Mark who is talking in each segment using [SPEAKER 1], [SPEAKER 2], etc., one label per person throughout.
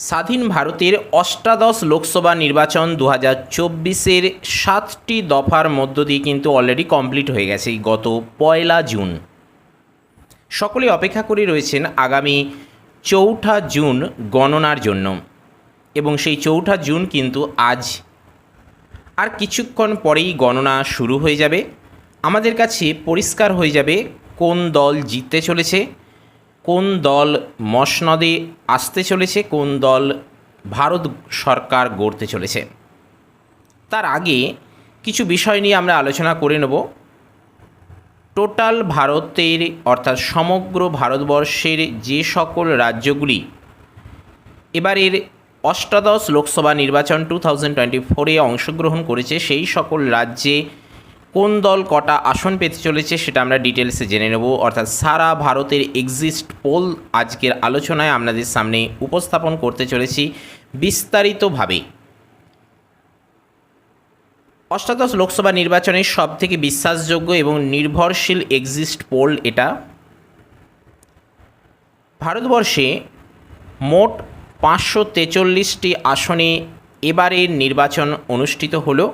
[SPEAKER 1] স্বাধীন ভারতের অষ্টাদশ লোকসভা নির্বাচন দু হাজার চব্বিশের সাতটি দফার মধ্য দিয়ে কিন্তু অলরেডি কমপ্লিট হয়ে গেছে গত পয়লা জুন। সকলে অপেক্ষা করে রয়েছেন আগামী চৌঠা জুন গণনার জন্য। এবং সেই চৌঠা জুন কিন্তু আজ। আর কিছুক্ষণ পরেই গণনা শুরু হয়ে যাবে। আমাদের কাছে পরিষ্কার হয়ে যাবে কোন দল জিততে চলেছে। কোন দল মসনদে আসতে চলেছে, কোন দল ভারত সরকার গড়তে চলেছে? তার আগে কিছু বিষয় নিয়ে আমরা আলোচনা করে নেব। টোটাল ভারতের, অর্থাৎ সমগ্র ভারতবর্ষের যে সকল রাজ্যগুলি, এবারের অষ্টাদশ লোকসভা নির্বাচন টু থাউজেন্ড টোয়েন্টি ফোরে অংশগ্রহণ করেছে, সেই সকল রাজ্যে কোন দল কটা আসন পেতে চলেছে সেটা আমরা ডিটেলসে জেনে নেব। অর্থাৎ সারা ভারতের এক্সিস্ট পোল আজকের আলোচনায় আপনাদের সামনে উপস্থাপন করতে চলেছি বিস্তারিতভাবে। অষ্টাদশ লোকসভা নির্বাচনের সব থেকে বিশ্বাসযোগ্য এবং নির্ভরশীল এক্সিস্ট পোল এটা। ভারতবর্ষে মোট পাঁচশো তেচল্লিশটি আসনে এবারের নির্বাচন অনুষ্ঠিত হলো।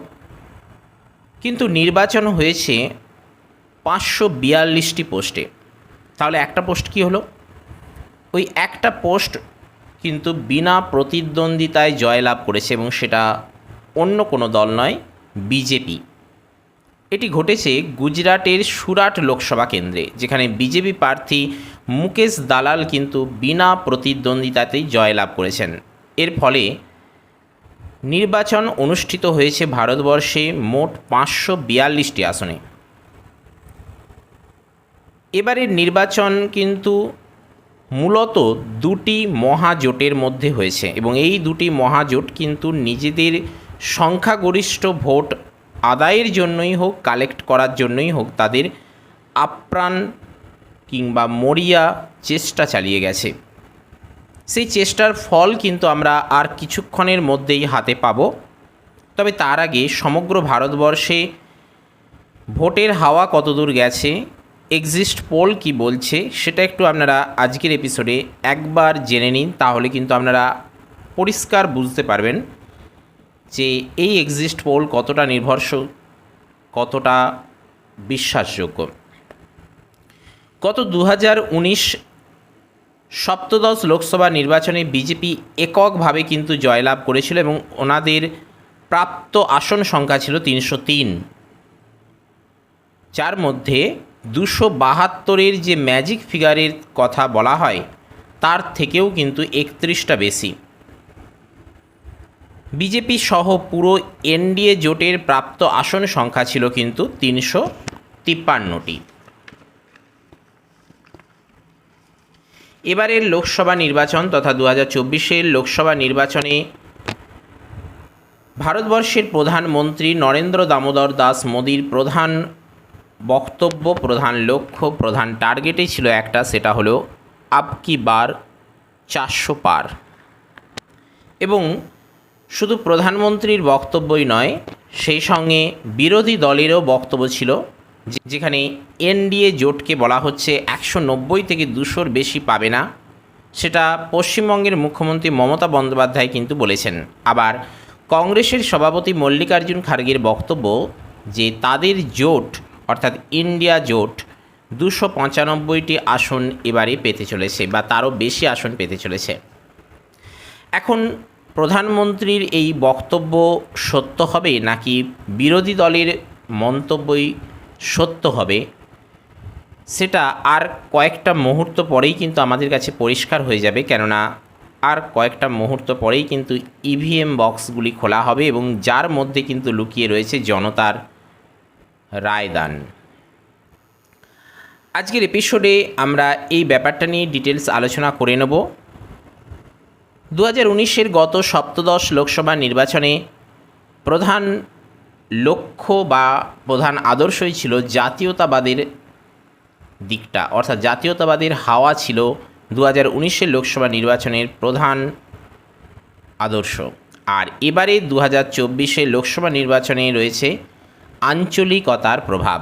[SPEAKER 1] কিন্তু নির্বাচন হয়েছে পাঁচশো বিয়াল্লিশটি পোস্টে। তাহলে একটা পোস্ট কি হলো? ওই একটা পোস্ট কিন্তু বিনা প্রতিদ্বন্দ্বিতায় জয়লাভ করেছে এবং সেটা অন্য কোনো দল নয়, বিজেপি। এটি ঘটেছে গুজরাটের সুরাট লোকসভা কেন্দ্রে, যেখানে বিজেপি প্রার্থী মুকেশ দালাল কিন্তু বিনা প্রতিদ্বন্দ্বিতাতেই জয়লাভ করেছেন। এর ফলে নির্বাচন অনুষ্ঠিত হয়েছে ভারতবর্ষে মোট পাঁচশো বিয়াল্লিশটি আসনে। এবারের নির্বাচন কিন্তু মূলত দুটি মহাজোটের মধ্যে হয়েছে এবং এই দুটি মহাজোট কিন্তু নিজেদের সংখ্যাগরিষ্ঠ ভোট আদায়ের জন্যই হোক, কালেক্ট করার জন্যই হোক, তাদের আপ্রাণ কিংবা মরিয়া চেষ্টা চালিয়ে গেছে। সেই চেষ্টার ফল কিন্তু আমরা আর কিছুক্ষণের মধ্যেই হাতে পাব। তবে তার আগে সমগ্র ভারতবর্ষে ভোটের হাওয়া কতদূর গেছে এক্সিস্ট পোল কি বলছে, সেটা একটু আপনারা আজকের এপিসোডে একবার জেনে নিন, তাহলে কিন্তু আপনারা পরিষ্কার বুঝতে পারবেন যে এই এক্সিস্ট পোল কতটা নির্ভরশীল, কতটা বিশ্বাসযোগ্য। গত দু হাজার উনিশ সপ্তদশ লোকসভা নির্বাচনে বিজেপি এককভাবে কিন্তু জয়লাভ করেছিল এবং ওনাদের প্রাপ্ত আসন সংখ্যা ছিল তিনশো তিন। যার মধ্যে দুশো বাহাত্তরের যে ম্যাজিক ফিগারের কথা বলা হয়, তার থেকেও কিন্তু একত্রিশটা বেশি। বিজেপি সহ পুরো এনডিএ জোটের প্রাপ্ত আসন সংখ্যা ছিল কিন্তু তিনশো তিপ্পান্নটি। এবারের লোকসভা নির্বাচন তথা দু হাজার চব্বিশের লোকসভা নির্বাচনে ভারতবর্ষের প্রধানমন্ত্রী নরেন্দ্র দামোদর দাস মোদির প্রধান বক্তব্য, প্রধান লক্ষ্য, প্রধান টার্গেটই ছিল একটা, সেটা হলো আপ কি বার চারশো পার। এবং শুধু প্রধানমন্ত্রীর বক্তব্যই নয়, সেই সঙ্গে বিরোধী দলেরও বক্তব্য ছিল যেখানে এনডিএ জোটকে বলা হচ্ছে একশো নব্বই থেকে দুশোর বেশি পাবে না, সেটা পশ্চিমবঙ্গের মুখ্যমন্ত্রী মমতা বন্দ্যোপাধ্যায় কিন্তু বলেছেন। আবার কংগ্রেসের সভাপতি মল্লিকার্জুন খার্গের বক্তব্য যে তাদের জোট, অর্থাৎ ইন্ডিয়া জোট, দুশো পঁচানব্বইটি আসন এবারে পেতে চলেছে বা তারও বেশি আসন পেতে চলেছে। এখন প্রধানমন্ত্রীর এই বক্তব্য সত্য হবে নাকি বিরোধী দলের মন্তব্যই সত্য হবে। সেটা আর কয়েকটা মুহূর্ত পরেই কিন্তু আমাদের কাছে পরিষ্কার হয়ে যাবে, কেননা আর কয়েকটা মুহূর্ত পরেই কিন্তু ইভিএম বক্সগুলি খোলা হবে এবং যার মধ্যে কিন্তু লুকিয়ে রয়েছে জনতার রায়দান। আজকের এপিসোডে আমরা এই ব্যাপারটা নিয়ে ডিটেলস আলোচনা করে নেব। দু হাজার উনিশের গত সপ্তদশ লোকসভা নির্বাচনে প্রধান লক্ষ্য বা প্রধান আদর্শই ছিল জাতীয়তাবাদের দিকটা, অর্থাৎ জাতীয়তাবাদের হাওয়া ছিল দু হাজার উনিশের লোকসভা নির্বাচনের প্রধান আদর্শ। আর এবারে দু হাজার চব্বিশের লোকসভা নির্বাচনে রয়েছে আঞ্চলিকতার প্রভাব।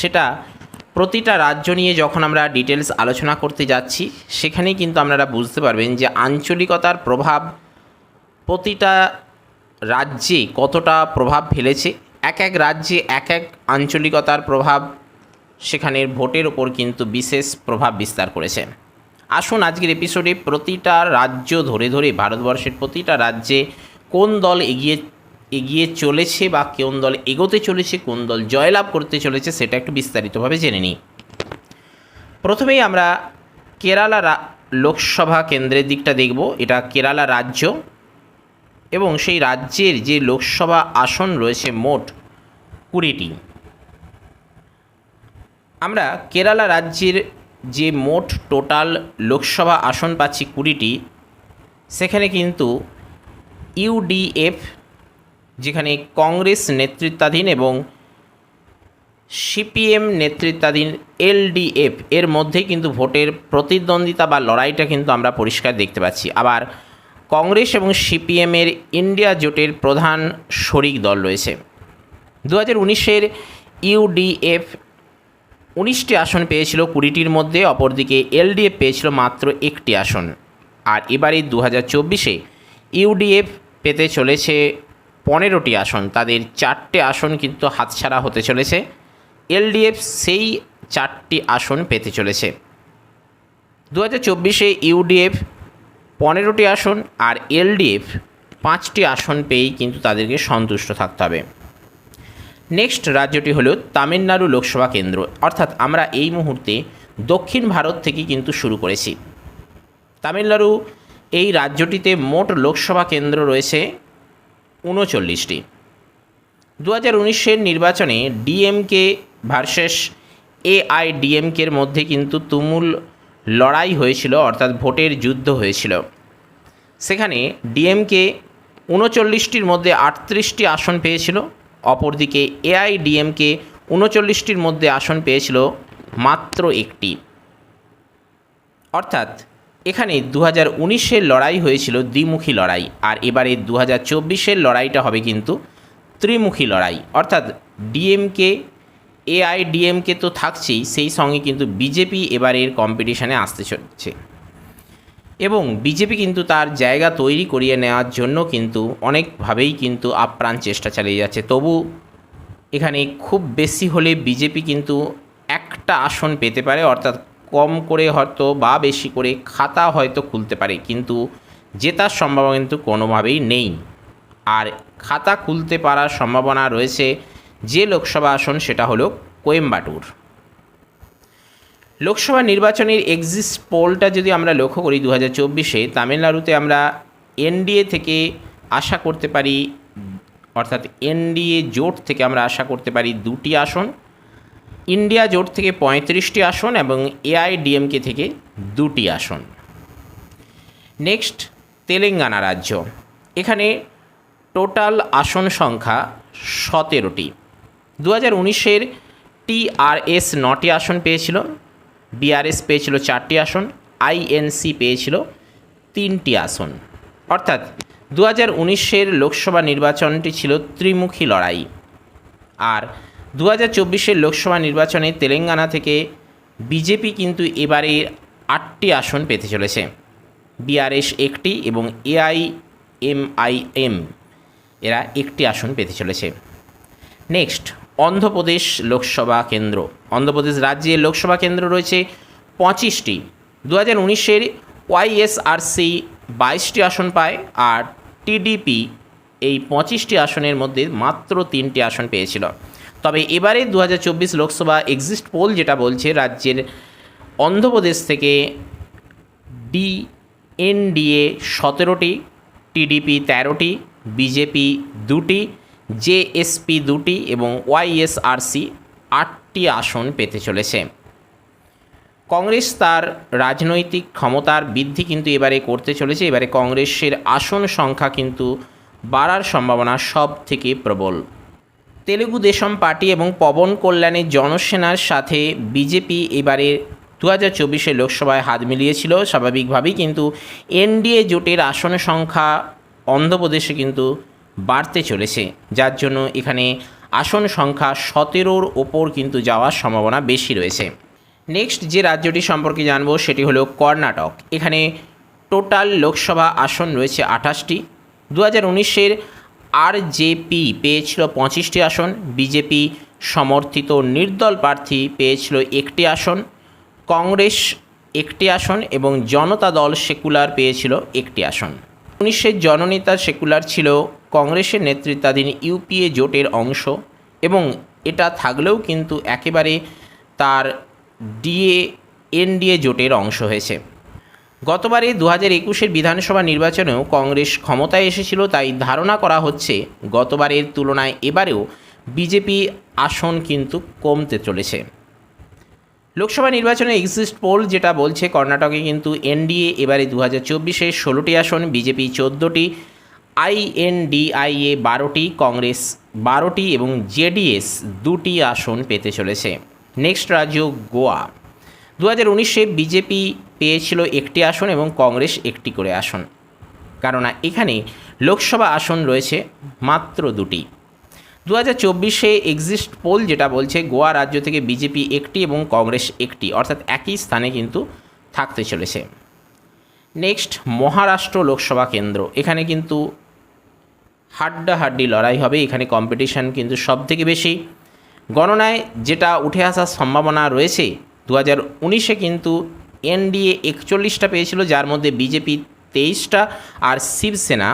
[SPEAKER 1] সেটা প্রতিটা রাজ্য নিয়ে যখন আমরা ডিটেলস আলোচনা করতে যাচ্ছি, সেখানেই কিন্তু আপনারা বুঝতে পারবেন যে আঞ্চলিকতার প্রভাব প্রতিটা রাজ্যে কতটা প্রভাব ফেলেছে? এক এক রাজ্যে এক এক আঞ্চলিকতার প্রভাব সেখানের ভোটের ওপর কিন্তু বিশেষ প্রভাব বিস্তার করেছে। আসুন আজকের এপিসোডে প্রতিটা রাজ্য ধরে ধরে, ভারতবর্ষের প্রতিটা রাজ্যে কোন দল এগিয়ে এগিয়ে চলেছে বা কোন দল এগোতে চলেছে, কোন দল জয়লাভ করতে চলেছে সেটা একটু বিস্তারিতভাবে জেনে নিই। প্রথমেই আমরা কেরালা লোকসভা কেন্দ্রের দিকটা দেখব। এটা কেরালা রাজ্য। এবং সেই রাজ্যের যে লোকসভা আসন রয়েছে মোট কুড়িটি। আমরা কেরালা রাজ্যের যে মোট টোটাল লোকসভা আসন পাচ্ছি কুড়িটি, সেখানে কিন্তু ইউডিএফ যেখানে কংগ্রেস নেতৃত্বাধীন এবং সিপিএম নেতৃত্বাধীন এলডিএফ এর মধ্যে কিন্তু ভোটের প্রতিদ্বন্দ্বিতা বা লড়াইটা কিন্তু আমরা পরিষ্কার দেখতে পাচ্ছি। আবার কংগ্রেস এবং সিপিএমের ইন্ডিয়া জোটের প্রধান শরিক দল রয়েছে। দু হাজার উনিশের ইউডিএফ উনিশটি আসন পেয়েছিল, কুড়িটির মধ্যে অপরদিকে এলডিএফ পেয়েছিল মাত্র একটি আসন। আর এবারে দু হাজার চব্বিশে ইউডিএফ পেতে চলেছে পনেরোটি আসন। তাদের চারটে আসন কিন্তু হাতছাড়া হতে চলেছে। এলডিএফ সেই চারটি আসন পেতে চলেছে। দু হাজার চব্বিশে ইউডিএফ পনেরোটি আসন আর এলডিএফ পাঁচটি আসন পেয়েই কিন্তু তাদেরকে সন্তুষ্ট থাকতে হবে। নেক্সট রাজ্যটি হলো তামিলনাড়ু লোকসভা কেন্দ্র। অর্থাৎ আমরা এই মুহূর্তে দক্ষিণ ভারত থেকে কিন্তু শুরু করেছি। তামিলনাড়ু এই রাজ্যটিতে মোট লোকসভা কেন্দ্র রয়েছে উনচল্লিশটি। দু হাজার উনিশের নির্বাচনে ডিএমকে ভার্সেস এআইডিএমকের মধ্যে কিন্তু তুমুল লড়াই হয়েছিল, অর্থাৎ ভোটের যুদ্ধ হয়েছিল। সেখানে ডিএমকে উনচল্লিশটির মধ্যে আটত্রিশটি আসন পেয়েছিল, অপরদিকে এআইডিএমকে উনচল্লিশটির মধ্যে আসন পেয়েছিল মাত্র একটি। অর্থাৎ এখানে দু হাজার লড়াই হয়েছিল দ্বিমুখী লড়াই, আর এবারে দু হাজার লড়াইটা হবে কিন্তু ত্রিমুখী লড়াই। অর্থাৎ ডিএমকে এআইডিএমকে তো থাকছেই, সেই সঙ্গে কিন্তু বিজেপি এবারের কম্পিটিশানে আসতে চলছে। এবং বিজেপি কিন্তু তার জায়গা তৈরি করিয়ে নেওয়ার জন্য কিন্তু অনেকভাবেই কিন্তু আপ্রাণ চেষ্টা চালিয়ে যাচ্ছে। তবু এখানে খুব বেশি হলে বিজেপি কিন্তু একটা আসন পেতে পারে, অর্থাৎ কম করে হয়তো বা বেশি করে খাতা হয়তো খুলতে পারে, কিন্তু জেতার সম্ভাবনা কিন্তু কোনোভাবেই নেই। আর খাতা খুলতে পারার সম্ভাবনা রয়েছে যে লোকসভা আসন সেটা হলো কোয়েম্বাটুর। লোকসভা নির্বাচনের এক্সিস্ট পোলটা যদি আমরা লক্ষ্য করি দু হাজার চব্বিশে, তামিলনাড়ুতে আমরা এনডিএ থেকে আশা করতে পারি, অর্থাৎ এনডিএ জোট থেকে আমরা আশা করতে পারি দুটি আসন, ইন্ডিয়া জোট থেকে পঁয়ত্রিশটি আসন এবং এআইডিএমকে থেকে দুটি আসন। নেক্সট, তেলেঙ্গানা রাজ্য। এখানে টোটাল আসন সংখ্যা সতেরোটি। দু হাজার উনিশের টিআরএস নটি আসন পেয়েছিল বিআরএস পেয়েছিল চারটি আসন আইএনসি পেয়েছিল তিনটি আসন। অর্থাৎ দু হাজার উনিশের লোকসভা নির্বাচনটি ছিল ত্রিমুখী লড়াই। আর দু হাজার চব্বিশের লোকসভা নির্বাচনে তেলেঙ্গানা থেকে বিজেপি কিন্তু এবারে আটটি আসন পেতে চলেছে। বিআরএস একটি এবং এআইএমআইএম এরা একটি আসন পেতে চলেছে। নেক্সট অন্ধ্রপ্রদেশ লোকসভা কেন্দ্র। অন্ধ্রপ্রদেশ রাজ্যে লোকসভা কেন্দ্র রয়েছে পঁচিশটি। দু হাজার উনিশের ওয়াইএসআরসি বাইশটি আসন পায় আর টিডিপি এই পঁচিশটি আসনের মধ্যে মাত্র তিনটি আসন পেয়েছিল। তবে এবারে দু হাজার চব্বিশ লোকসভা এক্সিস্ট পোল যেটা বলছে রাজ্যের অন্ধ্রপ্রদেশ থেকে ডি এনডিএ সতেরোটি টিডিপি তেরোটি বিজেপি দুটি জেএসপি দুটি এবং ওয়াইএসআরসি আটটি আসন পেতে চলেছে। কংগ্রেস তার রাজনৈতিক ক্ষমতার বৃদ্ধি কিন্তু এবারে করতে চলেছে। এবারে কংগ্রেসের আসন সংখ্যা কিন্তু বাড়ার সম্ভাবনা সব থেকে প্রবল। তেলেগু দেশম পার্টি এবং পবন কল্যাণের জনসেনার সাথে বিজেপি এবারে দু হাজার চব্বিশে লোকসভায় হাত মিলিয়েছিল স্বাভাবিকভাবেই, কিন্তু এনডিএ জোটের আসন সংখ্যা অন্ধ্রপ্রদেশে কিন্তু বাড়তে চলেছে, যার জন্য এখানে আসন সংখ্যা সতেরোর ওপর কিন্তু যাওয়ার সম্ভাবনা বেশি রয়েছে। নেক্সট যে রাজ্যটি সম্পর্কে জানব সেটি হলো কর্ণাটক। এখানে টোটাল লোকসভা আসন রয়েছে আঠাশটি। দু হাজার উনিশের আর জেপি পেয়েছিল পঁচিশটি আসন, বিজেপি সমর্থিত নির্দল প্রার্থী পেয়েছিল একটি আসন, কংগ্রেস একটি আসন এবং জনতা দল সেকুলার পেয়েছিল একটি আসন। উনিশের জননেতা সেকুলার ছিল কংগ্রেসের নেতৃত্বাধীন ইউপিএ জোটের অংশ এবং এটা থাকলেও কিন্তু একেবারে তার ডিএ, এনডিএ জোটের অংশ হয়েছে। গতবারে দু হাজার একুশের বিধানসভা নির্বাচনেও কংগ্রেস ক্ষমতায় এসেছিল তাই ধারণা করা হচ্ছে গতবারের তুলনায় এবারেও বিজেপি আসন কিন্তু কমতে চলেছে। লোকসভা নির্বাচনে এক্সিস্ট পোল যেটা বলছে, কর্ণাটকে কিন্তু এনডিএ এবারে দু হাজার চব্বিশে ষোলোটি আসন, বিজেপি চোদ্দোটি আইএনডিআইএ বারোটি, কংগ্রেস বারোটি এবং জেডিএস দুটি আসন পেতে চলেছে। নেক্সট রাজ্য গোয়া। দু হাজার উনিশে বিজেপি পেয়েছিল একটি আসন এবং কংগ্রেস একটি করে আসন। কেননা এখানে লোকসভা আসন রয়েছে মাত্র দুটি। দু হাজার চব্বিশে এক্সিস্ট পোল যেটা বলছে, গোয়া রাজ্য থেকে বিজেপি একটি এবং কংগ্রেস একটি। অর্থাৎ একই স্থানে কিন্তু থাকতে চলেছে। নেক্সট মহারাষ্ট্র লোকসভা কেন্দ্র। এখানে কিন্তু হাড্ডাহাড্ডি লড়াই হবে। এখানে কম্পিটিশান কিন্তু সব থেকে বেশি। গণনায় যেটা উঠে আসার সম্ভাবনা রয়েছে দু হাজার উনিশে কিন্তু এনডিএ একচল্লিশটা পেয়েছিল, যার মধ্যে বিজেপি তেইশটা আর শিবসেনা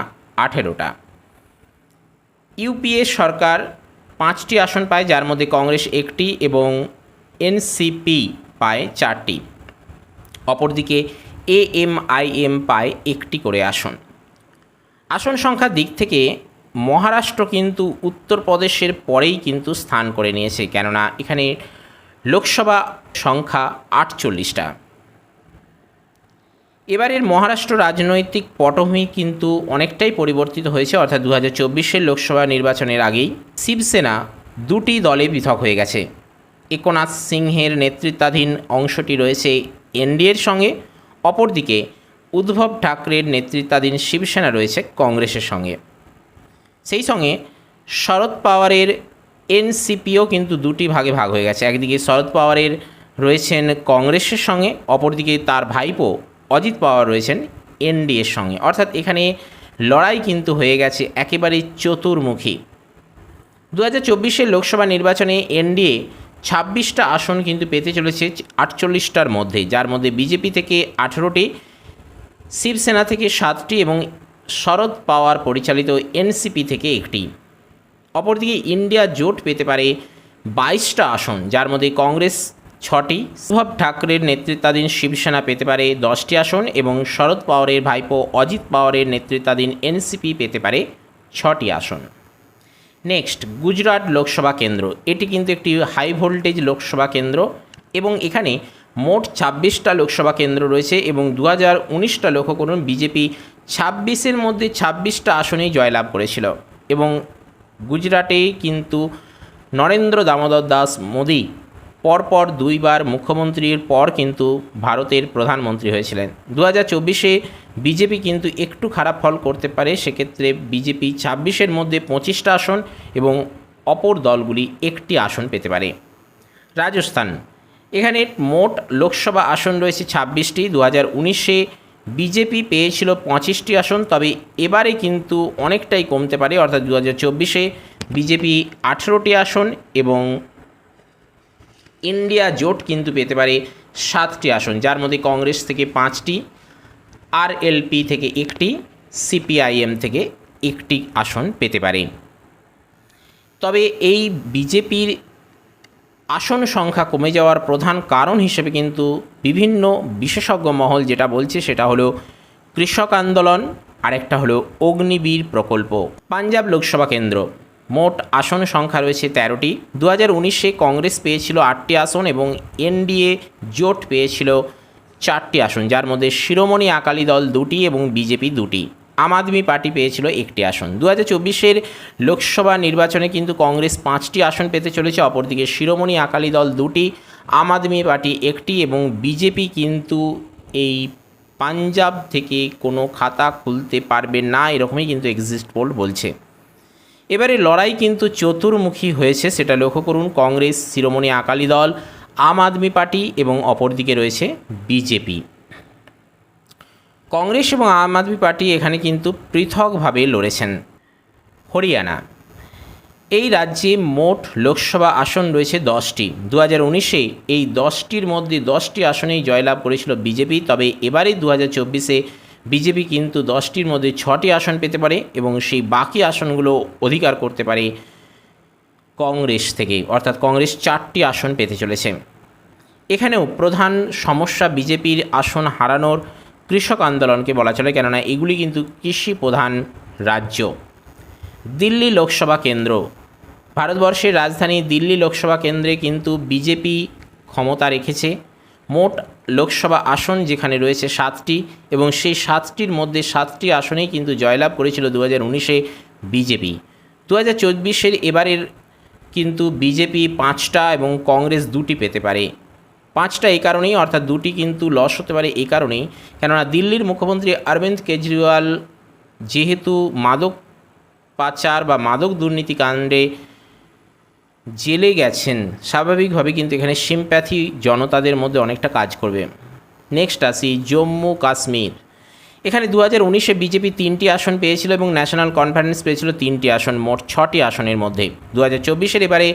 [SPEAKER 1] আঠেরোটা। ইউপিএ সরকার পাঁচটি আসন পায়, যার মধ্যে কংগ্রেস একটি এবং এনসিপি পায় চারটি। অপরদিকে এএমআইএম পায় একটি করে আসন। আসন সংখ্যার দিক থেকে মহারাষ্ট্র কিন্তু উত্তরপ্রদেশের পরেই কিন্তু স্থান করে নিয়েছে, কেননা এখানে লোকসভা সংখ্যা আটচল্লিশটা। এবারের মহারাষ্ট্র রাজনৈতিক পটভূমি কিন্তু অনেকটাই পরিবর্তিত হয়েছে, অর্থাৎ দু হাজার লোকসভা নির্বাচনের আগেই শিবসেনা দুটি দলে পৃথক হয়ে গেছে। একনাথ সিংহের নেতৃত্বাধীন অংশটি রয়েছে এনডিএর সঙ্গে অপরদিকে উদ্ধব ঠাকরের নেতৃত্বাধীন শিবসেনা রয়েছে কংগ্রেসের সঙ্গে। সেই সঙ্গে শরদ পাওয়ারের এনসিপিও কিন্তু দুটি ভাগে ভাগ হয়ে গেছে। একদিকে শরদ পাওয়ারের রয়েছেন কংগ্রেসের সঙ্গে, অপরদিকে তার ভাইপো অজিত পাওয়ার রয়েছেন এনডিএর সঙ্গে। অর্থাৎ এখানে লড়াই কিন্তু হয়ে গেছে একেবারে চতুর্মুখী। দু হাজার লোকসভা নির্বাচনে এনডিএ ছাব্বিশটা আসন কিন্তু পেতে চলেছে আটচল্লিশটার মধ্যে যার মধ্যে বিজেপি থেকে আঠেরোটি, শিবসেনা থেকে সাতটি এবং শরদ পাওয়ার পরিচালিত এনসিপি থেকে একটি। অপরদিকে ইন্ডিয়া জোট পেতে পারে বাইশটা আসন, যার মধ্যে কংগ্রেস ছটি, উদ্ধব ঠাকরের নেতৃত্বাধীন শিবসেনা পেতে পারে দশটি আসন এবং শরদ পাওয়ারের ভাইপো অজিত পাওয়ারের নেতৃত্বাধীন এনসিপি পেতে পারে ছটি আসন। নেক্সট গুজরাট লোকসভা কেন্দ্র এটি কিন্তু একটি হাই ভোল্টেজ লোকসভা কেন্দ্র এবং এখানে মোট ছাব্বিশটা লোকসভা কেন্দ্র রয়েছে এবং দু হাজার উনিশটা লক্ষ্য করুন, বিজেপি ছাব্বিশের মধ্যে ছাব্বিশটা আসনেই জয়লাভ করেছিল এবং গুজরাটে কিন্তু নরেন্দ্র দামোদর দাস মোদী পরপর দুইবার মুখ্যমন্ত্রীর পর কিন্তু ভারতের প্রধানমন্ত্রী হয়েছিলেন। দু হাজার চব্বিশে বিজেপি কিন্তু একটু খারাপ ফল করতে পারে, সেক্ষেত্রে বিজেপি ছাব্বিশের মধ্যে পঁচিশটা আসন এবং অপর দলগুলি একটি আসন পেতে পারে। রাজস্থান, এখানে মোট লোকসভা আসন রয়েছে ছাব্বিশটি দু হাজার উনিশে বিজেপি পেয়েছিল পঁচিশটি আসন, তবে এবারে কিন্তু অনেকটাই কমতে পারে, অর্থাৎ দু হাজার চব্বিশে বিজেপি আঠেরোটি আসন এবং ইন্ডিয়া জোট কিন্তু পেতে পারে সাতটি আসন, যার মধ্যে কংগ্রেস থেকে পাঁচটি আর এলপি থেকে একটি সিপিআইএম থেকে একটি আসন পেতে পারে। তবে এই বিজেপির আসন সংখ্যা কমে যাওয়ার প্রধান কারণ হিসেবে কিন্তু বিভিন্ন বিশেষজ্ঞ মহল যেটা বলছে সেটা হলো কৃষক আন্দোলন, আরেকটা হলো অগ্নিবীর প্রকল্প। পাঞ্জাব লোকসভা কেন্দ্র, মোট আসন সংখ্যা রয়েছে তেরোটি। দু হাজার উনিশে কংগ্রেস পেয়েছিল আটটি আসন এবং এনডিএ জোট পেয়েছিল চারটি আসন, যার মধ্যে শিরোমণি আকালি দল দুটি এবং বিজেপি দুটি। আম আদমি পার্টি পেয়েছিল একটি আসন। দু হাজার চব্বিশের লোকসভা নির্বাচনে কিন্তু কংগ্রেস পাঁচটি আসন পেতে চলেছে, অপরদিকে শিরোমণি আকালি দল দুটি, আম আদমি পার্টি একটি এবং বিজেপি কিন্তু এই পাঞ্জাব থেকে কোনো খাতা খুলতে পারবে না, এরকমই কিন্তু এক্সিস্ট পোল বলছে। এবারে লড়াই কিন্তু চতুর্মুখী হয়েছে, সেটা লক্ষ্য করুন, কংগ্রেস, শিরোমণি আকালি দল আম আদমি পার্টি এবং অপরদিকে রয়েছে বিজেপি। কংগ্রেস এবং আম আদমি পার্টি এখানে কিন্তু পৃথকভাবে লড়েছেন। হরিয়ানা। এই রাজ্যে মোট লোকসভা আসন রয়েছে দশটি। দু হাজার উনিশে এই দশটির মধ্যে দশটি আসনেই জয়লাভ করেছিল বিজেপি, তবে এবারে দু হাজার চব্বিশে বিজেপি কিন্তু দশটির মধ্যে ছটি আসন পেতে পারে এবং সেই বাকি আসনগুলো অধিকার করতে পারে কংগ্রেস থেকে অর্থাৎ কংগ্রেস চারটি আসন পেতে চলেছে। এখানেও প্রধান সমস্যা বিজেপির আসন হারানোর কৃষক আন্দোলনকে বলা চলে, কেননা এগুলি কিন্তু কৃষি প্রধান রাজ্য। দিল্লি লোকসভা কেন্দ্র। ভারতবর্ষের রাজধানী দিল্লি লোকসভা কেন্দ্রে কিন্তু বিজেপি ক্ষমতা রেখেছে। মোট লোকসভা আসন যেখানে রয়েছে সাতটি, এবং সেই সাতটির মধ্যে সাতটি আসনেই কিন্তু জয়লাভ করেছিল দু হাজার উনিশে বিজেপি। দু হাজার চব্বিশের এবারের কিন্তু বিজেপি পাঁচটা এবং কংগ্রেস দুটি পেতে পারে। পাঁচটা এই কারণেই, অর্থাৎ দুটি কিন্তু লস হতে পারে এই কারণেই। কেননা দিল্লির মুখ্যমন্ত্রী অরবিন্দ কেজরিওয়াল যেহেতু মাদক পাচার বা মাদক দুর্নীতি কাণ্ডে জেলে গেছেন, স্বাভাবিকভাবে কিন্তু এখানে সিম্প্যাথি জনতাদের মধ্যে অনেকটা কাজ করবে। নেক্সট আসি, জম্মু কাশ্মীর। এখানে দু হাজার উনিশে বিজেপি তিনটি আসন পেয়েছিল এবং ন্যাশনাল কনফারেন্স পেয়েছিল তিনটি আসন, মোট ছটি আসনের মধ্যে। দু হাজার চব্বিশের এবারে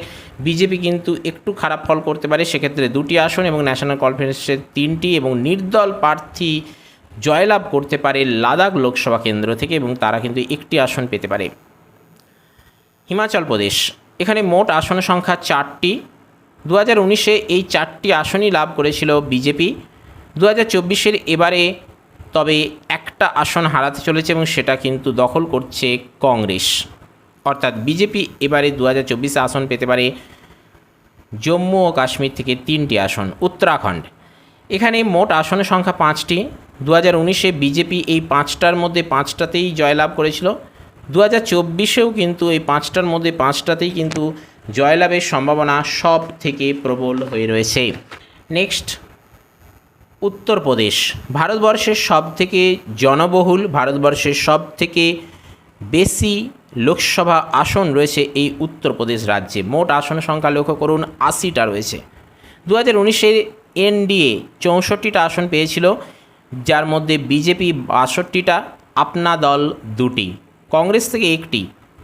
[SPEAKER 1] বিজেপি কিন্তু একটু খারাপ ফল করতে পারে, সেক্ষেত্রে দুটি আসন এবং ন্যাশনাল কনফারেন্সের তিনটি এবং নির্দল প্রার্থী জয়লাভ করতে পারে লাদাখ লোকসভা কেন্দ্র থেকে এবং তারা কিন্তু একটি আসন পেতে পারে। হিমাচল প্রদেশ, এখানে মোট আসন সংখ্যা চারটি। দু হাজার উনিশে এই চারটি আসনই লাভ করেছিল বিজেপি। দু হাজার চব্বিশের এবারে তবে একটা আসন হারাতে চলেছে এবং সেটা কিন্তু দখল করছে কংগ্রেস। অর্থাৎ বিজেপি এবারে দু হাজার আসন পেতে পারে জম্মু ও কাশ্মীর থেকে তিনটি আসন, উত্তরাখণ্ড। এখানে মোট আসনের সংখ্যা পাঁচটি। দু হাজার উনিশে বিজেপি এই পাঁচটার মধ্যে পাঁচটাতেই জয়লাভ করেছিল। দু হাজার চব্বিশেও কিন্তু এই পাঁচটার মধ্যে পাঁচটাতেই কিন্তু জয়লাভের সম্ভাবনা সব থেকে প্রবল হয়ে রয়েছে। নেক্সট উত্তরপ্রদেশ, ভারতবর্ষের সব থেকে জনবহুল, ভারতবর্ষের সব থেকে বেশি লোকসভা আসন রয়েছে এই উত্তরপ্রদেশ রাজ্যে। মোট আসন সংখ্যা লক্ষ্য করুন, আশিটা রয়েছে। দু হাজার উনিশের এনডিএ চৌষট্টিটা আসন পেয়েছিল, যার মধ্যে বিজেপি বাষট্টিটা, আপনা দল দুটি। কংগ্রেস থেকে একটি,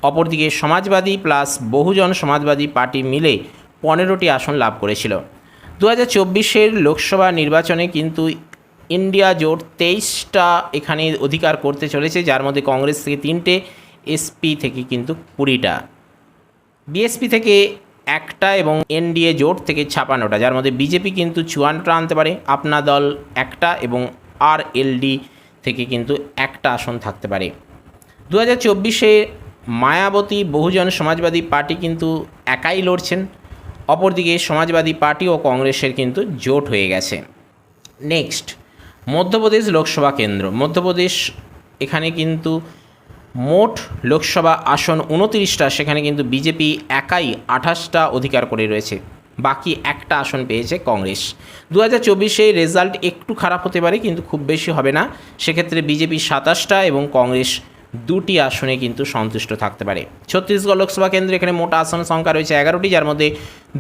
[SPEAKER 1] অপরদিকে সমাজবাদী প্লাস বহুজন সমাজবাদী পার্টি মিলে পনেরোটি আসন লাভ করেছিল। দু হাজার চব্বিশের লোকসভা নির্বাচনে কিন্তু ইন্ডিয়া জোট তেইশটা এখানে অধিকার করতে চলেছে, যার মধ্যে কংগ্রেস থেকে তিনটে এসপি থেকে কিন্তু কুড়িটা। বিএসপি থেকে একটা এবং এনডিএ জোট থেকে ছাপান্নটা, যার মধ্যে বিজেপি কিন্তু চুয়ান্নটা আনতে পারে, আপনা দল একটা এবং আর এলডি থেকে কিন্তু একটা আসন থাকতে পারে। দু হাজার চব্বিশে মায়াবতী বহুজন সমাজবাদী পার্টি কিন্তু একাই লড়ছেন। অপরদিকে সমাজবাদী পার্টি ও কংগ্রেসের কিন্তু জোট হয়ে গেছে। নেক্সট, মধ্যপ্রদেশ লোকসভা কেন্দ্র। মধ্যপ্রদেশ এখানে কিন্তু মোট লোকসভা আসন উনতিরিশটা, সেখানে কিন্তু বিজেপি একাই আঠাশটা অধিকার করে রয়েছে। বাকি একটা আসন পেয়েছে কংগ্রেস। দু হাজার চব্বিশে রেজাল্ট একটু খারাপ হতে পারে, কিন্তু খুব বেশি হবে না। সেক্ষেত্রে বিজেপি সাতাশটা এবং কংগ্রেস দুটি আসনে কিন্তু সন্তুষ্ট থাকতে পারে। ছত্তিশগড় লোকসভা কেন্দ্রে এখানে মোট আসন সংখ্যা রয়েছে এগারোটি, যার মধ্যে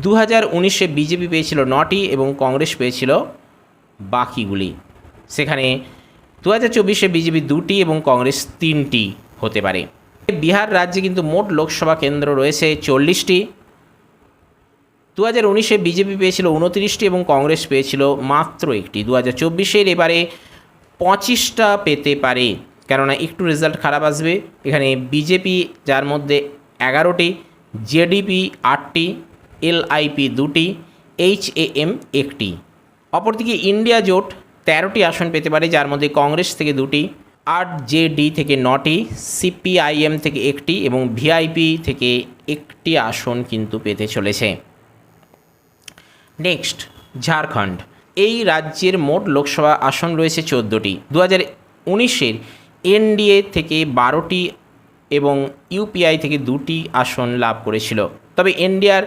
[SPEAKER 1] দু হাজার উনিশে বিজেপি পেয়েছিল নটি এবং কংগ্রেস পেয়েছিল বাকিগুলি। সেখানে দু হাজার চব্বিশে বিজেপি দুটি এবং কংগ্রেস তিনটি হতে পারে। বিহার রাজ্যে কিন্তু মোট লোকসভা কেন্দ্র রয়েছে চল্লিশটি। দু হাজার উনিশে বিজেপি পেয়েছিল উনত্রিশটি এবং কংগ্রেস পেয়েছিল মাত্র একটি। দু হাজার চব্বিশের এবারে পঁচিশটা পেতে পারে কেননা একটু রেজাল্ট খারাপ আসবে। এখানে বিজেপি যার মধ্যে এগারোটি জেডিপি আটটি এলআইপি দুটি এইচ এম একটি। অপরদিকে ইন্ডিয়া জোট তেরোটি আসন পেতে পারে, যার মধ্যে কংগ্রেস থেকে দুটি আট জে ডি থেকে নটি সিপিআইএম থেকে একটি এবং ভিআইপি থেকে একটি আসন কিন্তু পেতে চলেছে। নেক্সট ঝাড়খণ্ড এই রাজ্যের মোট লোকসভা আসন রয়েছে চোদ্দোটি। দু হাজার উনিশের এনডিএ থেকে বারোটি এবং ইউপিআই থেকে দুটি আসন লাভ করেছিল। তবে এনডিআর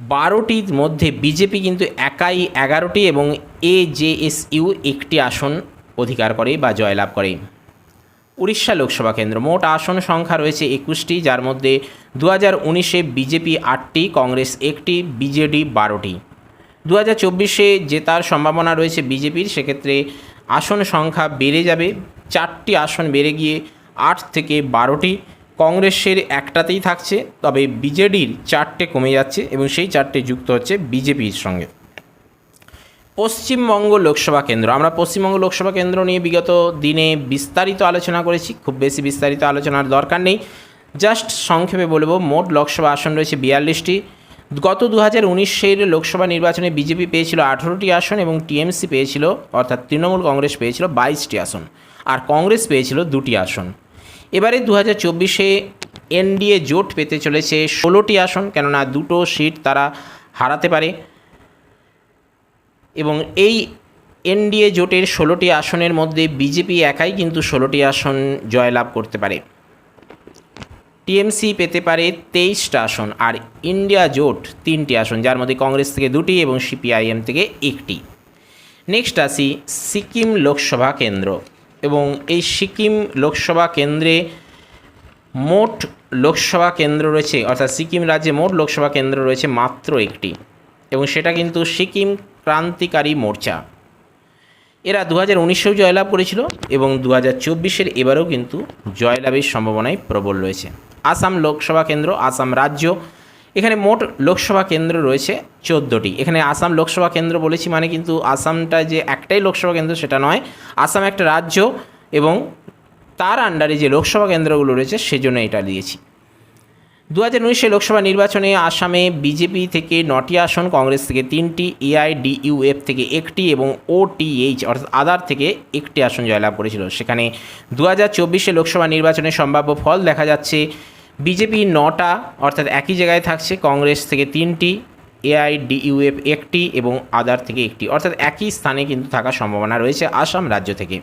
[SPEAKER 1] বারোটির মধ্যে বিজেপি কিন্তু একাই এগারোটি এবং এজেএসইউ একটি আসন অধিকার করে বা জয়লাভ করে। উড়িষ্যা লোকসভা কেন্দ্র, মোট আসন সংখ্যা রয়েছে একুশটি, যার মধ্যে দু হাজার উনিশে বিজেপি আটটি, কংগ্রেস একটি, বিজেডি বারোটি। দু হাজার চব্বিশে জেতার সম্ভাবনা রয়েছে বিজেপির, সেক্ষেত্রে আসন সংখ্যা বেড়ে যাবে। চারটি আসন বেড়ে গিয়ে আট থেকে বারোটি কংগ্রেসের একটাতেই থাকছে, তবে বিজেডির চারটে কমে যাচ্ছে এবং সেই চারটে যুক্ত হচ্ছে বিজেপির সঙ্গে। পশ্চিমবঙ্গ লোকসভা কেন্দ্র, আমরা পশ্চিমবঙ্গ লোকসভা কেন্দ্র নিয়ে বিগত দিনে বিস্তারিত আলোচনা করেছি, খুব বেশি বিস্তারিত আলোচনার দরকার নেই। জাস্ট সংক্ষেপে বলব, মোট লোকসভা আসন রয়েছে বিয়াল্লিশটি। গত দু হাজার উনিশের লোকসভা নির্বাচনে বিজেপি পেয়েছিল আঠেরোটি আসন এবং টিএমসি পেয়েছিল, অর্থাৎ তৃণমূল কংগ্রেস পেয়েছিল বাইশটি আসন। আর কংগ্রেস পেয়েছিল দুটি আসন। এবারে দু হাজার চব্বিশে এনডিএ জোট পেতে চলেছে ষোলোটি আসন, কেননা দুটো সিট তারা হারাতে পারে। এবং এই এনডিএ জোটের ষোলোটি আসনের মধ্যে বিজেপি একাই কিন্তু ষোলোটি আসন জয়লাভ করতে পারে। টিএমসি পেতে পারে তেইশটা আসন আর ইন্ডিয়া জোট তিনটি আসন, যার মধ্যে কংগ্রেস থেকে দুটি এবং সিপিআইএম থেকে একটি। নেক্সট আসি সিকিম লোকসভা কেন্দ্র। এবং এই সিকিম লোকসভা কেন্দ্রে মোট লোকসভা কেন্দ্র রয়েছে, অর্থাৎ সিকিম রাজ্যে মোট লোকসভা কেন্দ্র রয়েছে মাত্র একটি। এবং সেটা কিন্তু সিকিম ক্রান্তিকারী মোর্চা। এরা দু হাজার উনিশেও জয়লাভ করেছিল এবং দু হাজার চব্বিশের এবারেও কিন্তু জয়লাভের সম্ভাবনাই প্রবল রয়েছে। আসাম লোকসভা কেন্দ্র, আসাম রাজ্য এখানে মোট লোকসভা কেন্দ্র রয়েছে চোদ্দোটি। এখানে আসাম লোকসভা কেন্দ্র বলেছি মানে কিন্তু আসামটা যে একটাই লোকসভা কেন্দ্র সেটা নয়, আসাম একটা রাজ্য এবং তার আন্ডারে যে লোকসভা কেন্দ্রগুলো রয়েছে সেজন্য এটা দিয়েছি। দু হাজার উনিশে লোকসভা নির্বাচনে আসামে বিজেপি থেকে নটি আসন, কংগ্রেস থেকে তিনটি এআইডিইউএফ থেকে একটি এবং ওটিএইচ অর্থাৎ আদার থেকে একটি আসন জয়লাভ করেছিল। সেখানে দু হাজার চব্বিশে লোকসভা নির্বাচনে সম্ভাব্য ফল দেখা যাচ্ছে বিজেপি নটা অর্থাৎ একই জায়গায় থাকছে, কংগ্রেস থেকে তিনটি, এআইডিইউএফ একটি এবং আদার থেকে একটি। অর্থাৎ একই স্থানে কিন্তু থাকার সম্ভাবনা রয়েছে আসাম রাজ্য থেকে।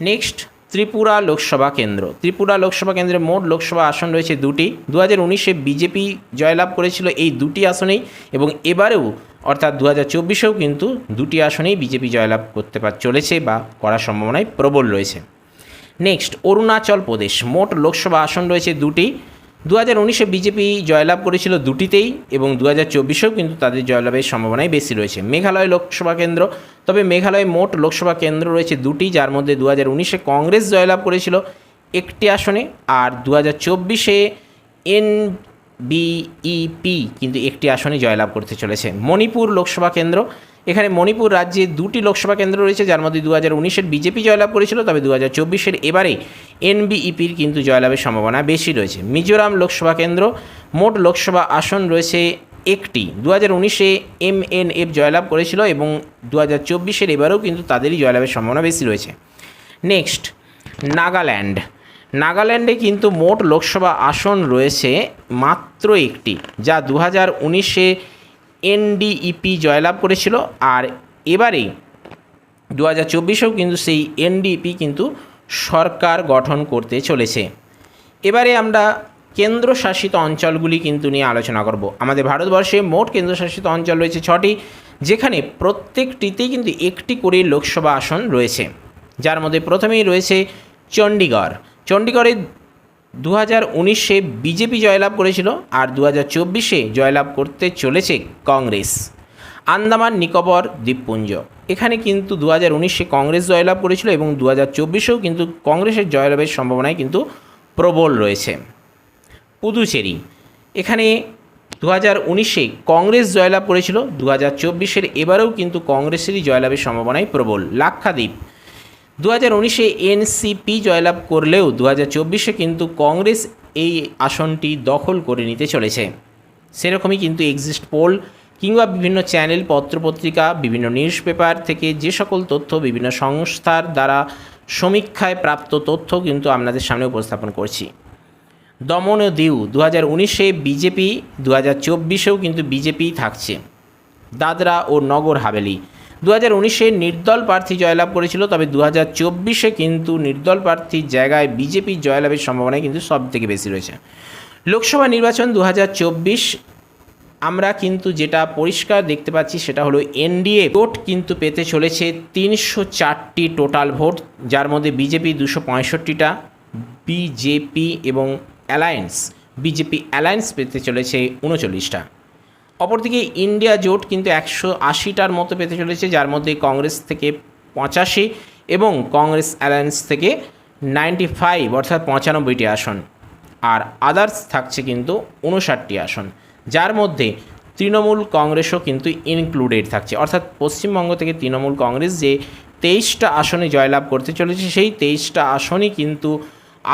[SPEAKER 1] নেক্সট, ত্রিপুরা লোকসভা কেন্দ্র। ত্রিপুরা লোকসভা কেন্দ্রে মোট লোকসভা আসন রয়েছে দুটি। দু হাজার উনিশে বিজেপি জয়লাভ করেছিল এই দুটি আসনেই এবং এবারেও অর্থাৎ দু হাজার চব্বিশেও কিন্তু দুটি আসনেই বিজেপি জয়লাভ করতে পার চলেছে বা করার সম্ভাবনায় প্রবল রয়েছে। নেক্সট, অরুণাচল প্রদেশ। মোট লোকসভা আসন রয়েছে দুটি। দু হাজার উনিশে বিজেপি জয়লাভ করেছিল দুটিতেই এবং দু হাজার চব্বিশেও কিন্তু তাদের জয়লাভের সম্ভাবনাই বেশি রয়েছে। মেঘালয় লোকসভা কেন্দ্র, তবে মেঘালয়ে মোট লোকসভা কেন্দ্র রয়েছে দুটি, যার মধ্যে দু হাজার উনিশে কংগ্রেস জয়লাভ করেছিল একটি আসনে আর দু হাজার চব্বিশে এন বিইপি কিন্তু একটি আসনে জয়লাভ করতে চলেছে। মণিপুর লোকসভা কেন্দ্র এখানে মণিপুর রাজ্যে দুটি লোকসভা কেন্দ্র রয়েছে, যার মধ্যে দু হাজার উনিশের বিজেপি জয়লাভ করেছিল, তবে দু হাজার চব্বিশের এবারে এনবিইপির কিন্তু জয়লাভের সম্ভাবনা বেশি রয়েছে। মিজোরাম লোকসভা কেন্দ্র, মোট লোকসভা আসন রয়েছে একটি। দু হাজার উনিশে এমএনএফ জয়লাভ করেছিল এবং দু হাজার চব্বিশের এবারেও কিন্তু তাদেরই জয়লাভের সম্ভাবনা বেশি রয়েছে। নেক্সট, নাগাল্যান্ড। নাগাল্যান্ডে কিন্তু মোট লোকসভা আসন রয়েছে মাত্র একটি, যা দু হাজার উনিশে এনডিইপি জয়লাভ করেছিল আর এবারে দু হাজার চব্বিশেও কিন্তু সেই এনডিপি কিন্তু সরকার গঠন করতে চলেছে। এবারে আমরা কেন্দ্রশাসিত অঞ্চলগুলি কিন্তু নিয়ে আলোচনা করব। আমাদের ভারতবর্ষে মোট কেন্দ্রশাসিত অঞ্চল রয়েছে ছটি, যেখানে প্রত্যেকটিতেই কিন্তু একটি করে লোকসভা আসন রয়েছে। যার মধ্যে প্রথমেই রয়েছে চণ্ডীগড়। চণ্ডীগড়ে দু হাজার উনিশে বিজেপি জয়লাভ করেছিল আর দু হাজার চব্বিশে জয়লাভ করতে চলেছে কংগ্রেস। আন্দামান, নিকোবর, দ্বীপপুঞ্জ। এখানে কিন্তু দু হাজার উনিশে কংগ্রেস জয়লাভ করেছিল এবং দু হাজার চব্বিশেও কিন্তু কংগ্রেসের জয়লাভের সম্ভাবনায় কিন্তু প্রবল রয়েছে। পুদুচেরি। এখানে দু হাজার উনিশে কংগ্রেস জয়লাভ করেছিল দু হাজার চব্বিশের এবারেও কিন্তু কংগ্রেসেরই জয়লাভের সম্ভাবনাই প্রবল। লাক্ষাদ্বীপ। দু হাজার উনিশে এনসিপি জয়লাভ করলেও দু হাজার চব্বিশে কিন্তু কংগ্রেস এই আসনটি দখল করে নিতে চলেছে। সেরকমই কিন্তু এক্সিস্ট পোল কিংবা বিভিন্ন চ্যানেল পত্রপত্রিকা, বিভিন্ন নিউজ পেপার থেকে যে সকল তথ্য বিভিন্ন সংস্থার দ্বারা সমীক্ষায় প্রাপ্ত তথ্য কিন্তু আপনাদের সামনে উপস্থাপন করছি। দমন ও দিউ দু হাজার উনিশে বিজেপি দু হাজার চব্বিশেও কিন্তু বিজেপিই থাকছে। দাদরা ও নগর হাভেলি দু হাজার উনিশে নির্দল প্রার্থী জয়লাভ করেছিল, তবে দু হাজার চব্বিশে কিন্তু নির্দল প্রার্থীর জায়গায় বিজেপির জয়লাভের সম্ভাবনাই কিন্তু সব থেকে বেশি রয়েছে। লোকসভা নির্বাচন দু হাজার চব্বিশ, আমরা কিন্তু যেটা পরিষ্কার দেখতে পাচ্ছি সেটা হলো এনডিএ ভোট কিন্তু পেতে চলেছে তিনশো চারটি টোটাল ভোট, যার মধ্যে বিজেপি দুশো পঁয়ষট্টিটা, বিজেপি এবং অ্যালায়েন্স, বিজেপি অ্যালায়েন্স পেতে চলেছে উনচল্লিশটা। অপরদিকে ইন্ডিয়া জোট কিন্তু একশো আশিটার মতো পেতে চলেছে, যার মধ্যে কংগ্রেস থেকে পঁচাশি এবং কংগ্রেস অ্যালায়েন্স থেকে নাইনটি ফাইভ, অর্থাৎ পঁচানব্বইটি আসন। আর আদার্স থাকছে কিন্তু উনষাটটি আসন, যার মধ্যে তৃণমূল কংগ্রেসও কিন্তু ইনক্লুডেড থাকছে। অর্থাৎ পশ্চিমবঙ্গ থেকে তৃণমূল কংগ্রেস যে তেইশটা আসনে জয়লাভ করতে চলেছে, সেই তেইশটা আসনই কিন্তু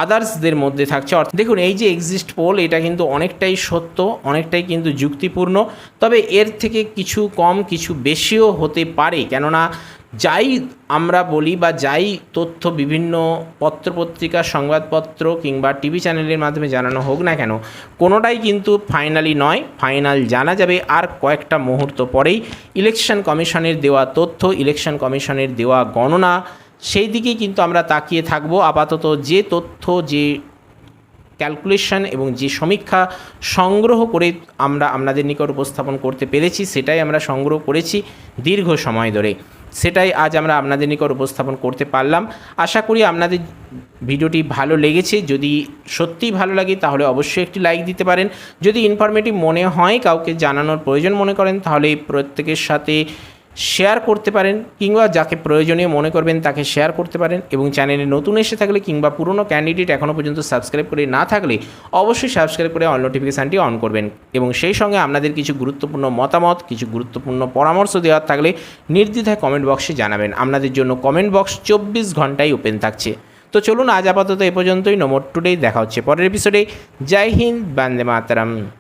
[SPEAKER 1] আদার্সদের মধ্যে থাকছে। অর্থাৎ দেখুন, এই যে এক্সিস্ট পোল এটা কিন্তু অনেকটাই সত্য, অনেকটাই কিন্তু যুক্তিপূর্ণ। তবে এর থেকে কিছু কম, কিছু বেশিও হতে পারে। কেননা, যাই আমরা বলি বা যাই তথ্য বিভিন্ন পত্রপত্রিকা, সংবাদপত্র কিংবা টিভি চ্যানেলের মাধ্যমে জানানো হোক না কেন, কোনোটাই কিন্তু ফাইনালি নয় ফাইনাল জানা যাবে আর কয়েকটা মুহূর্ত পরেই। ইলেকশন কমিশনের দেওয়া তথ্য ইলেকশন কমিশনের দেওয়া গণনা সেই দিকেই কিন্তু আমরা তাকিয়ে থাকব। আপাতত যে তথ্য, যে ক্যালকুলেশন এবং যে সমীক্ষা সংগ্রহ করে আমরা আপনাদের নিকট উপস্থাপন করতে পেরেছি, সেটাই আমরা সংগ্রহ করেছি দীর্ঘ সময় ধরে। সেটাই আজ আমরা আপনাদের নিকট উপস্থাপন করতে পারলাম। আশা করি আপনাদের ভিডিওটি ভালো লেগেছে। যদি সত্যিই ভালো লাগে, তাহলে অবশ্যই একটি লাইক দিতে পারেন। যদি ইনফরমেটিভ মনে হয়, কাউকে জানানোর প্রয়োজন মনে করেন, তাহলে প্রত্যেকের সাথে শেয়ার করতে পারেন কিংবা যাকে প্রয়োজনীয় মনে করবেন তাকে শেয়ার করতে পারেন এবং চ্যানেলে নতুন এসে থাকলে কিংবা পুরনো ক্যান্ডিডেট এখনও পর্যন্ত সাবস্ক্রাইব করে না থাকলে অবশ্যই সাবস্ক্রাইব করে অল নোটিফিকেশানটি অন করবেন। এবং সেই সঙ্গে আপনাদের কিছু গুরুত্বপূর্ণ মতামত, কিছু গুরুত্বপূর্ণ পরামর্শ দেওয়ার থাকলে নির্দ্বিধায় কমেন্ট বক্সে জানাবেন। আপনাদের জন্য কমেন্ট বক্স চব্বিশ ঘন্টায় ওপেন থাকছে। তো চলুন আজ আপাতত এ পর্যন্তই। নমর টুডেই দেখা হচ্ছে পরের এপিসোডে জয় হিন্দ, বান্দে মাতারাম।